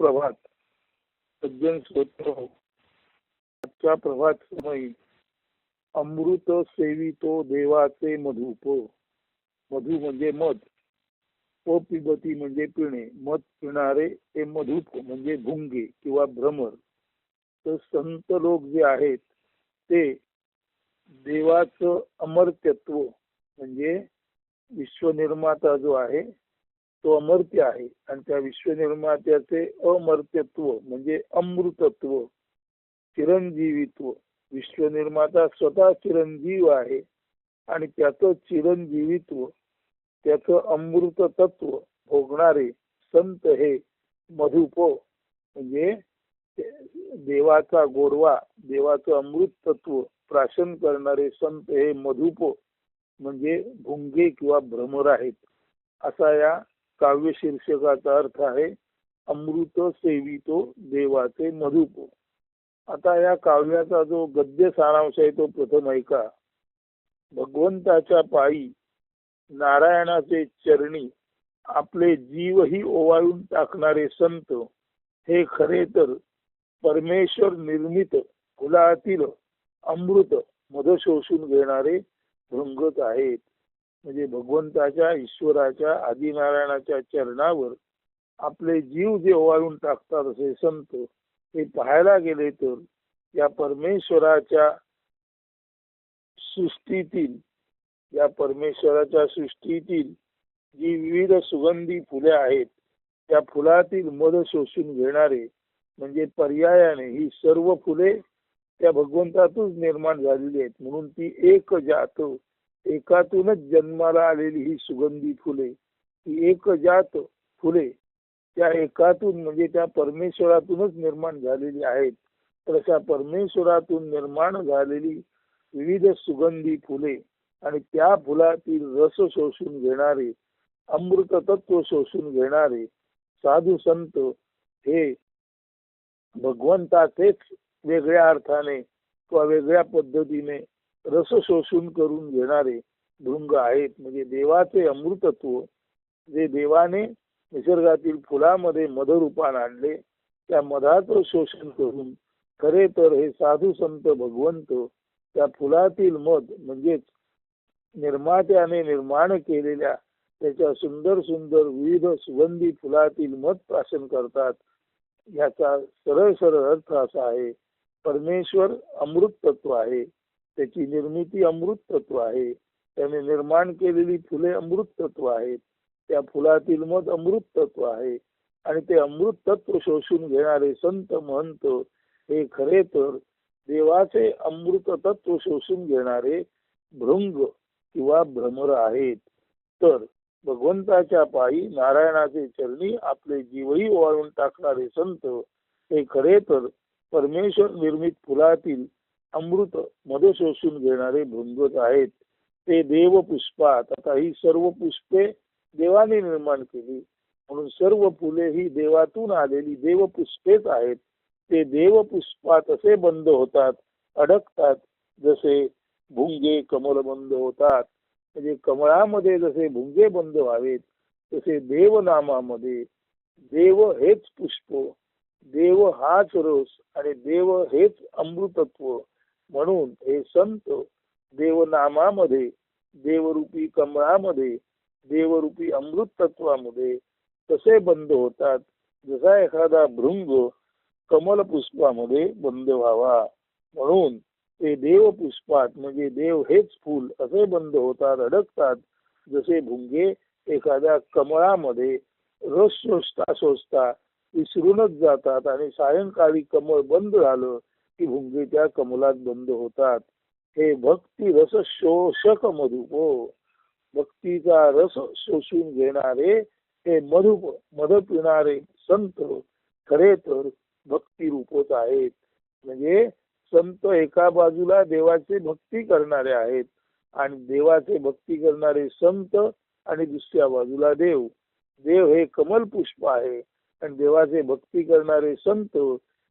सुप्रभात सज्जन स्तोत्र आजच्या प्रभात समयी अमृत सेवितो देवाचे मधुप. मधु म्हणजे मध प पिबती म्हणजे पिणे मध पिणारे ते मधुप म्हणजे भुंगे किंवा भ्रमर. तर संत लोक जे आहेत ते देवाचं अमर्त्यत्व म्हणजे विश्वनिर्माता जो आहे तो अमर्त्य आहे. आणि त्या विश्वनिर्मात्याचे अमर्त्यत्व म्हणजे अमृतत्व चिरंजीवित्व. विश्वनिर्माता स्वतः चिरंजीव आहे आणि त्याचं चिरंजीवित्व त्याचं अमृत तत्व भोगणारे संत हे मधुप म्हणजे देवाचा गोडवा देवाचं अमृत तत्व प्राशन करणारे संत हे मधुप म्हणजे भुंगे किंवा भ्रमर आहेत. असा या काव्य शीर्षकाचा अर्थ आहे अमृत सेवितो देवाचे मधुप आता या काव्याचा जो गद्य सारांश आहे तो प्रथम ऐका. भगवंताच्या पायी नारायणाचे चरणी आपले जीवही ओवाळून टाकणारे संत हे खरे तर परमेश्वर निर्मित फुलातील अमृत मध शोषून घेणारे भृंगत आहेत. म्हणजे भगवंताच्या ईश्वराच्या आदिनारायणाच्या चरणावर आपले जीव जे ओवाळून टाकतात असे संत हे पाहायला गेले तर या परमेश्वराच्या सृष्टीतील या परमेश्वराच्या सृष्टीतील जी विविध सुगंधी फुले आहेत त्या फुलातील मध शोषून घेणारे म्हणजे पर्यायाने ही सर्व फुले त्या भगवंतातूनच निर्माण झालेली आहेत. म्हणून ती एक जात एकातूनच जन्माला आलेली ही सुगंधी फुले ही एक जात फुले त्या एकातून म्हणजे त्या परमेश्वरातूनच निर्माण झालेली आहेत. तर अशा परमेश्वरातून निर्माण झालेली विविध सुगंधी फुले आणि त्या फुलातील रस शोषून घेणारे अमृत तत्व शोषून घेणारे साधू संत हे भगवंताचेच वेगळ्या अर्थाने किंवा वेगळ्या पद्धतीने रस शोषून करून घेणारे भृंग आहेत. म्हणजे देवाचे अमृतत्व जे देवाने निसर्गातील फुलामध्ये मधरूपान आणले त्या मधाचं शोषण करून खरे तर हे साधू संत भगवंत त्या फुलातील मध म्हणजेच निर्मात्याने निर्माण केलेल्या त्याच्या सुंदर सुंदर विविध सुगंधी फुलातील मध प्राशन करतात. याचा सरळ सरळ अर्थ असा आहे परमेश्वर अमृत तत्व आहे. त्याची निर्मिती अमृत तत्व आहे. त्याने निर्माण केलेली फुले अमृत तत्व आहेत. त्या फुलातील मध अमृत तत्व आहे. आणि ते अमृत तत्व शोषून घेणारे संत महंत हे खरे तर देवाचे अमृत तत्व शोषून घेणारे भृंग किंवा भ्रमर आहेत. तर भगवंताच्या पायी नारायणाचे चरणी आपले जीवही वाळून टाकणारे संत हे खरे तर परमेश्वर निर्मित फुलातील अमृत मध शोषून घेणारे भृंगत आहेत. ते देव पुष्पात आता ही सर्व पुष्पे देवाने निर्माण केली. म्हणून सर्व फुले ही देवातून आलेली देव पुष्पेच आहेत. ते देव पुष्पात असे बंद होतात अडकतात जसे भुंगे कमल बंद होतात. म्हणजे कमळामध्ये जसे भुंगे बंद व्हावेत तसे देवनामामध्ये देव हेच पुष्प देव हाच रस आणि देव हेच अमृतत्व. म्हणून हे संत देवनामामध्ये देवरूपी कमळामध्ये देवरूपी अमृत तत्वामध्ये कसे बंद होतात? जसा एखादा भृंग कमल पुष्पामध्ये बंद व्हावा. म्हणून ते देव पुष्पात म्हणजे देव हेच फूल असे बंद होतात अडकतात. जसे भुंगे एखाद्या कमळामध्ये रस शोषता शोषता विसरूनच जातात आणि सायंकाळी कमळ बंद झालं भक्तिभुंगीच्या कमलात बंद होतात. हे भक्ती रस शोषक मधुप. भक्तीचा रस शोषून घेणारे हे मधुप मध पिणारे संत खरे तर भक्ती रूपच आहेत. म्हणजे संत एका बाजूला देवाचे भक्ती करणारे आहेत आणि देवाचे भक्ती करणारे संत आणि दुसऱ्या बाजूला देव. देव हे कमल पुष्प आहे आणि देवाचे भक्ती करणारे संत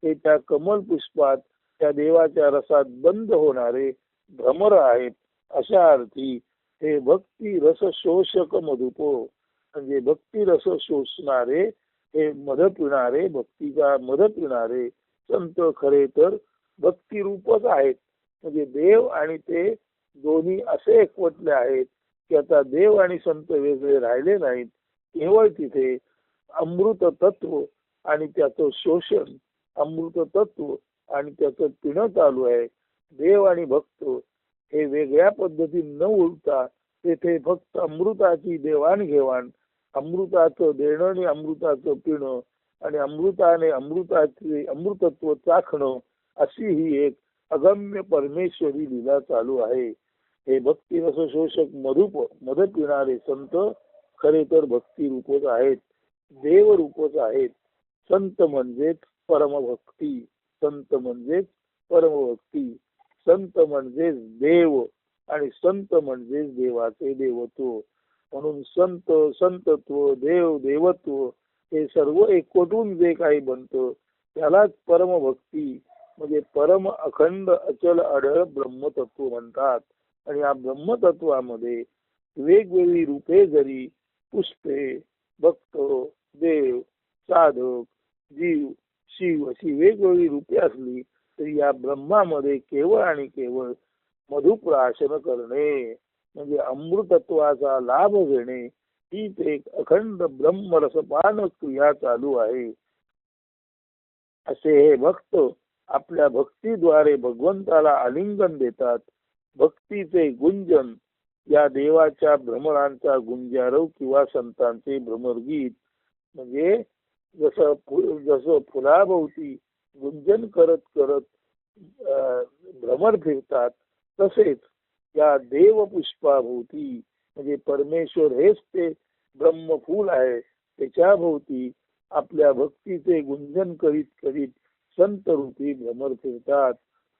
हे त्या कमल पुष्पात त्या देवाच्या रसात बंद होणारे भ्रमर आहेत. अशा अर्थी हे भक्ती रस शोषक मधुपो. म्हणजे भक्ती रस शोषणारे हे मध पिणारे भक्तीचा मध पिणारे संत खरे तर भक्ती रूपच आहेत. म्हणजे देव आणि ते दोन्ही असे एकवटले आहेत की आता देव आणि संत वेगळे राहिले नाहीत. केवळ तिथे अमृत तत्व आणि त्याचं शोषण अमृत तत्व आणि त्याचं पिणं चालू आहे. देव आणि भक्त हे वेगळ्या पद्धतीने न उलता तेथे फक्त अमृताची देवाणघेवाण अमृताचं देणं आणि अमृताचं पिणं आणि अमृताने अमृताचे अमृतत्व चाखणं अशी ही एक अगम्य परमेश्वरी लीला चालू आहे. हे भक्ती रस शोषक मधुप मध पिणारे संत खरे तर भक्ती रूपच आहेत देव रूपच आहेत. संत म्हणजेच परमभक्ती. संत म्हणजेच परमभक्ती. संत म्हणजेच देव आणि संत म्हणजेच देवाचे देवत्व. म्हणून संत संतत्व देव देवत्व हे सर्व एकवटून जे काही बनतं त्यालाच परमभक्ती म्हणजे परम अखंड अचल अढळ ब्रह्मतत्व म्हणतात. आणि या ब्रह्मतत्वामध्ये वेगवेगळी रूपे जरी पुष्पे भक्त देव साधक जीव शिव अशी वेगवेगळी रूपे असली तरी या ब्रह्मामध्ये केवळ आणि केवळ मधुप्राशन करणे म्हणजे अमृतत्वाचा लाभ घेणे हीच एक अखंड ब्रह्मरसपान क्रिया चालू आहे. असे हे भक्त आपल्या भक्तीद्वारे भगवंताला आलिंगन देतात. भक्तीचे गुंजन या देवाच्या भ्रमरांचा गुंजारव किंवा संतांचे भ्रमरगीत म्हणजे जसं फु- जसं फुलाभोवती गुंजन करत करत भ्रमर फिरतात तसेच या देवपुष्पाभोवती म्हणजे परमेश्वर हेच ते ब्रह्मफूल आहे त्याच्या भोवती आपल्या भक्तीचे गुंजन करीत करीत संत रूपी भ्रमर फिरतात.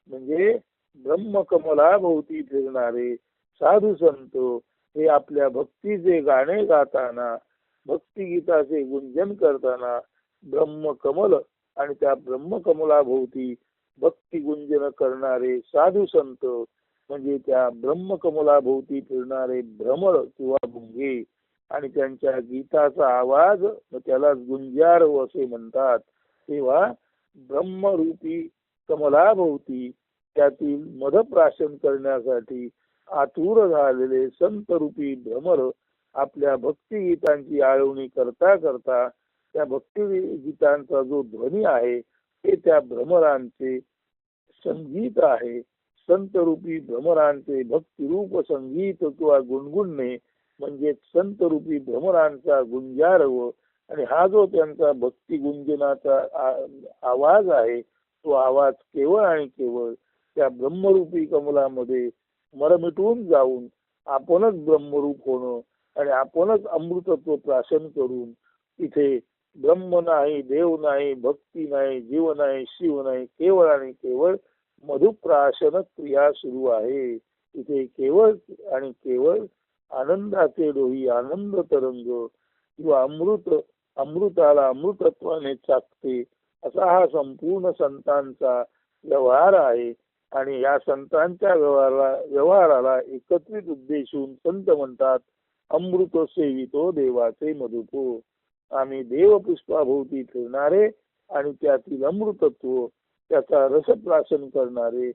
म्हणजे ब्रह्मकमलाभोवती फिरणारे साधू संत हे आपल्या भक्तीचे गाणे गाताना भक्तिगीताचे गुंजन करताना ब्रह्मकमल आणि त्या ब्रह्मकमलाभोवती भक्ती गुंजन करणारे साधू संत म्हणजे त्या ब्रह्मकमलाभोवती फिरणारे भ्रमर किंवा भुंगे आणि त्यांच्या गीताचा आवाज त्याला गुंजारव हो असे म्हणतात. तेव्हा ब्रह्मरूपी कमलाभोवती त्यातील मधप्राशन करण्यासाठी आतुर झालेले संतरूपी भ्रमर आपल्या भक्तिगीतांची आळवणी करता करता त्या भक्तिगीतांचा जो ध्वनी आहे ते त्या भ्रमरांचे संगीत आहे. संतरूपी भ्रमरांचे भक्तिरूप संगीत किंवा गुणगुणणे म्हणजे संतरूपी भ्रमरांचा गुंजारव आणि हा जो त्यांचा भक्ती गुंजनाचा आवाज आहे तो आवाज केवळ आणि केवळ त्या ब्रह्मरूपी कमलामध्ये मरमिटून जाऊन आपणच ब्रह्मरूप होणं आणि आपणच अमृतत्व प्राशन करून तिथे ब्रह्म नाही देव नाही भक्ती नाही जीव नाही शिव नाही केवळ आणि केवळ मधुप्राशन क्रिया सुरू आहे. तिथे केवळ आणि केवळ आनंदाचे डोही आनंद तरंग किंवा अमृत अमृताला अमृतत्वाने चाकते असा हा संपूर्ण संतांचा व्यवहार आहे. आणि या संतांच्या व्यवहाराला व्यवहाराला एकत्रित उद्देशून संत म्हणतात अमृत सेवितो देवाचे मधुपो आम्ही देवपुष्पाभोवती फिरणारे आणि त्यातील अमृतत्व त्याचा रसप्राशन करणारे.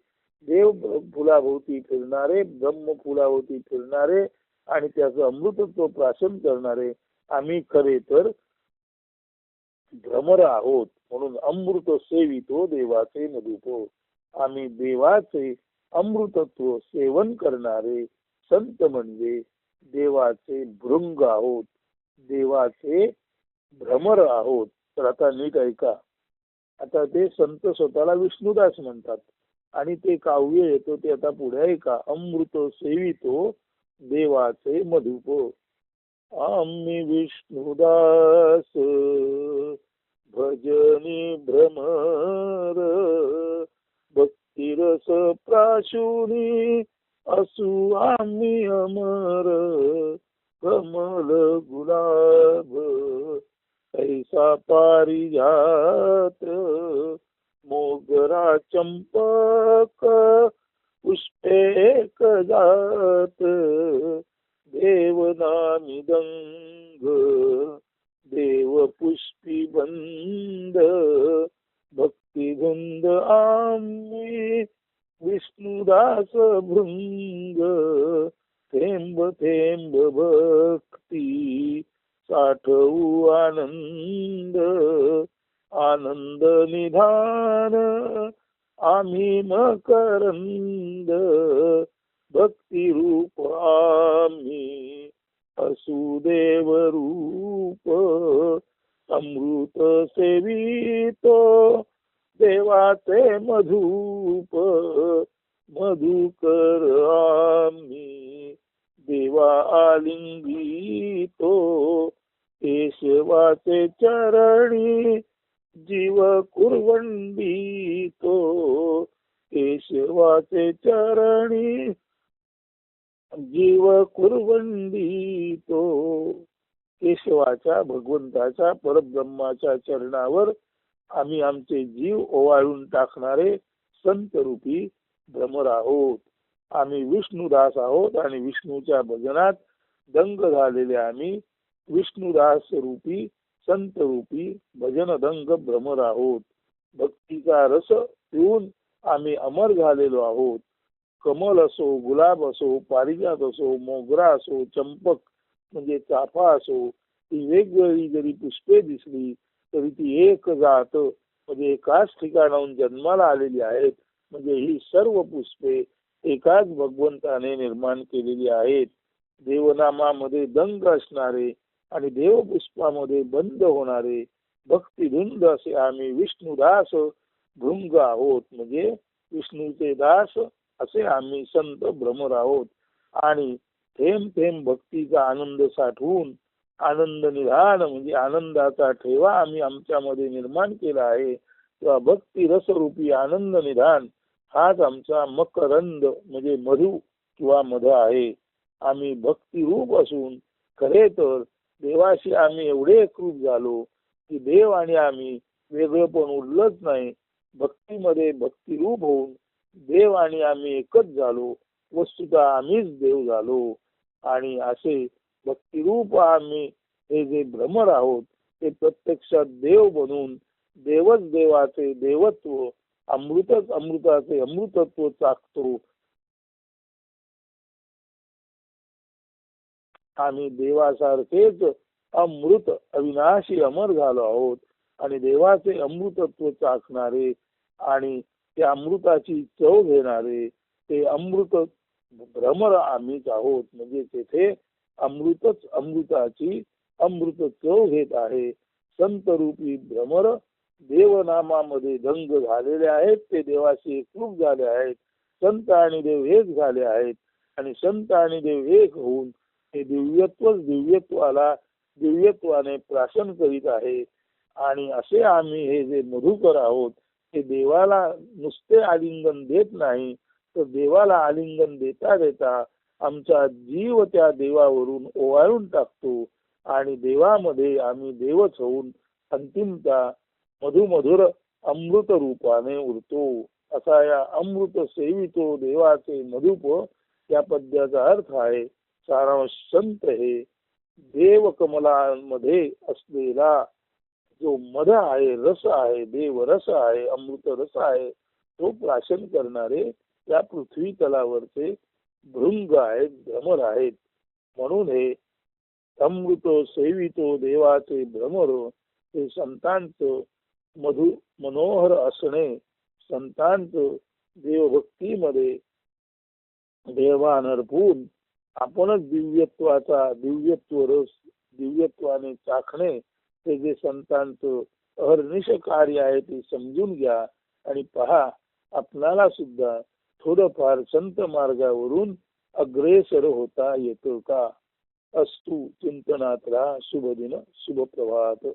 देव फुलाभोवती फिरणारे ब्रह्म फुलाभोवती फिरणारे आणि त्याचं अमृतत्व प्राशन करणारे. आम्ही खरे तर भ्रमर आहोत म्हणून अमृत सेवितो देवाचे मधुपो आम्ही देवाचे अमृतत्व सेवन करणारे. संत म्हणजे देवाचे भृंग आहोत देवाचे भ्रमर आहोत. तर आता नीट ऐका. आता ते संत स्वतःला विष्णुदास म्हणतात. आणि ते काव्य येतो ते आता पुढे ऐका. अमृत सेवितो देवाचे मधुप. आम्ही विष्णुदास भजनी भ्रमर भक्तिरस प्राशुनी असू आम्ही अमर कमल गुलाब ऐसा पारिजात मोगरा चंपक पुष्पेक जात देवनामी दंग देव पुष्पी बंद भक्ती धुंद आम्ही विष्णुदास भृंग थेंब थेंब भक्ती साठवू आनंद आनंद निधान आम्ही मकरंद भक्ती रूप आम्ही असुदेव रूप अमृत सेवितो देवाचे मधूप मधुकर आम्ही. देवा आलिंगितो केशवाचे चरणी जीव कुरवंडितो. केशवाचे चरणी जीव कुरवंडितो. केशवाच्या भगवंताच्या परब्रह्माच्या चरणावर आम्ही आमचे जीव ओवाळून टाकणारे संत रूपी भ्रमर आहोत. आम्ही विष्णुदास आहोत आणि विष्णूच्या भजनात दंग झालेले आम्ही विष्णुदास रूपी संत रूपी भजन दंग भ्रमर आहोत. भक्तीचा रस पिऊन आम्ही अमर झालेलो आहोत. कमल असो गुलाब असो पारिजात असो मोगरा असो चंपक म्हणजे चाफा असो ती वेगवेगळी जरी पुष्पे दिसली तरी ती एक जात म्हणजे एकाच ठिकाणाहून जन्माला आलेली आहेत म्हणजे ही सर्व पुष्पे एकाच भगवंताने निर्माण केलेली आहेत. देवनामामध्ये दंग असणारे आणि देवपुष्पामध्ये बंद होणारे भक्तिधुंद असे आम्ही विष्णुदास भृंग आहोत म्हणजे विष्णूचे दास असे आम्ही संत भ्रमर आहोत. आणि थेंब थेंब भक्तीचा आनंद साठवून आनंद निधान म्हणजे आनंदाचा ठेवा आम्ही आमच्यामध्ये निर्माण केला आहे. किंवा भक्ती रसरूपी आनंद निधान हाच आमचा मकरंद म्हणजे मधु किंवा मध आहे. आम्ही भक्तिरूप असून खरे तर देवाशी आम्ही एवढे एकरूप झालो की देव आणि आम्ही वेगळं पण उरलंच नाही. भक्तीमध्ये भक्तिरूप होऊन देव आणि आम्ही एकच झालो. वस्तुता आम्हीच देव झालो. आणि असे भक्तिरूप आम्ही हे जे भ्रमर आहोत ते प्रत्यक्षात देव बनून देवच देवाचे देवत्व अमृतच अमृताचे अमृतत्व चाकतो आम्ही देवासारखेच अमृत अविनाशी अमर झालो आहोत आणि देवाचे अमृतत्व चाकणारे आणि त्या अमृताची चव घेणारे ते अमृत भ्रमर आम्हीच आहोत. म्हणजे तेथे अमृतच अमृताची अमृत चव घेत आहे. संत रूपी भ्रमर देवनामामध्ये दंग झालेले आहेत. ते देवाशी एकरूप झाले आहेत. संत आणि देव एक झाले आहेत. आणि संत आणि देव एक होऊन हे दिव्यत्वच दिव्यत्वाला दिव्यत्वाने प्राशन करीत आहे. आणि असे आम्ही हे जे मधुकर आहोत हे देवाला नुसते आलिंगन देत नाही. तर देवाला आलिंगन देता देता आमचा जीव त्या देवावरून ओवाळून टाकतो आणि देवामध्ये आम्ही देवच होऊन अंतिमता मधुमधुर अमृत रूपाने उरतो. असा या अमृत सेवितो देवाचे मधुप. या पद्याचा अर्थ आहे सारांश संत हे देव कमलामध्ये असलेला जो मध आहे रस आहे देव रस आहे अमृत रस आहे तो प्राशन करणारे या पृथ्वी तलावरचे भृंग आहेत भ्रमर आहेत म्हणून हे समृतो सेवितो देवाचे भ्रमर हे संतांच मधु मनोहर असणे संतांच देवभक्तीमध्ये देवान अर्पून आपणच दिव्यत्वाचा दिव्यत्व रस दिव्यत्वाने चाखणे हे जे संतांचं अहर्निश कार्य आहे ते समजून घ्या आणि पहा आपणाला सुद्धा थोडंफार संत मार्गावरून अग्रेसर होता येतो का? अस्तु चिंतनात राहा शुभ दिन शुभ प्रभात